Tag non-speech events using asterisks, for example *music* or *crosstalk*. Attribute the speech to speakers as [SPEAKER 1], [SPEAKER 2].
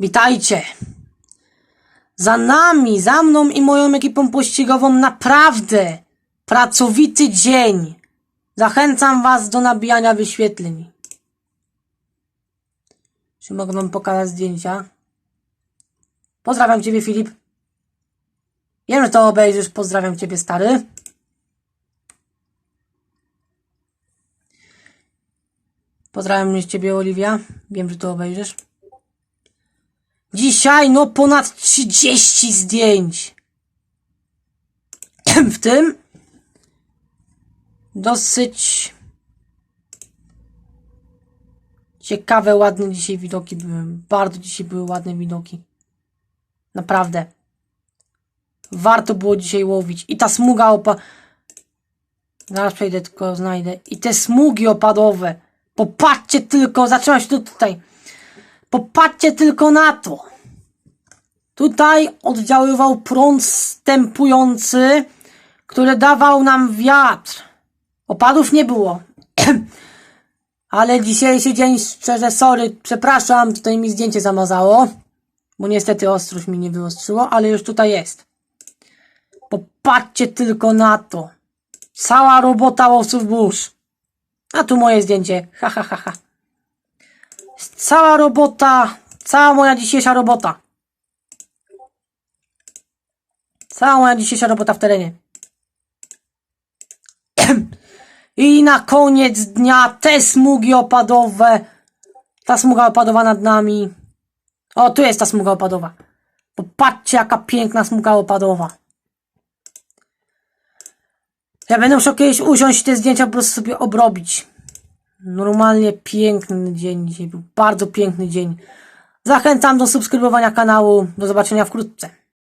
[SPEAKER 1] Witajcie! Za nami, za mną i moją ekipą pościgową naprawdę pracowity dzień. Zachęcam Was do nabijania wyświetleń. Czy mogę Wam pokazać zdjęcia? Pozdrawiam Ciebie, Filip. Wiem, że to obejrzysz. Pozdrawiam Ciebie, stary. Pozdrawiam Ciebie, Oliwia. Wiem, że to obejrzysz. Dzisiaj no ponad 30 zdjęć. *clears throat* W tym dosyć ciekawe, ładne dzisiaj widoki były. Bardzo dzisiaj były ładne widoki. Naprawdę. Warto było dzisiaj łowić. I ta smuga opa... Zaraz przejdę, tylko znajdę. I te smugi opadowe. Popatrzcie tylko, zaczęłam się tutaj. Popatrzcie tylko na to. Tutaj oddziaływał prąd stępujący, który dawał nam wiatr. Opadów nie było. *clears throat* Ale dzisiejszy dzień, szczerze, sorry, przepraszam, tutaj mi zdjęcie zamazało, bo niestety ostrość mi nie wyostrzyło, ale już tutaj jest. Popatrzcie tylko na to. Cała robota łowców burz. A tu moje zdjęcie. Ha, ha, ha, ha. Cała robota, cała moja dzisiejsza robota. Cała moja dzisiejsza robota w terenie. *clears throat* I na koniec dnia te smugi opadowe. Ta smuga opadowa nad nami. O, tu jest ta smuga opadowa. Popatrzcie, jaka piękna smuga opadowa. Ja będę musiał kiedyś usiąść te zdjęcia po prostu sobie obrobić. Normalnie piękny dzień dzisiaj był. Bardzo piękny dzień. Zachęcam do subskrybowania kanału. Do zobaczenia wkrótce.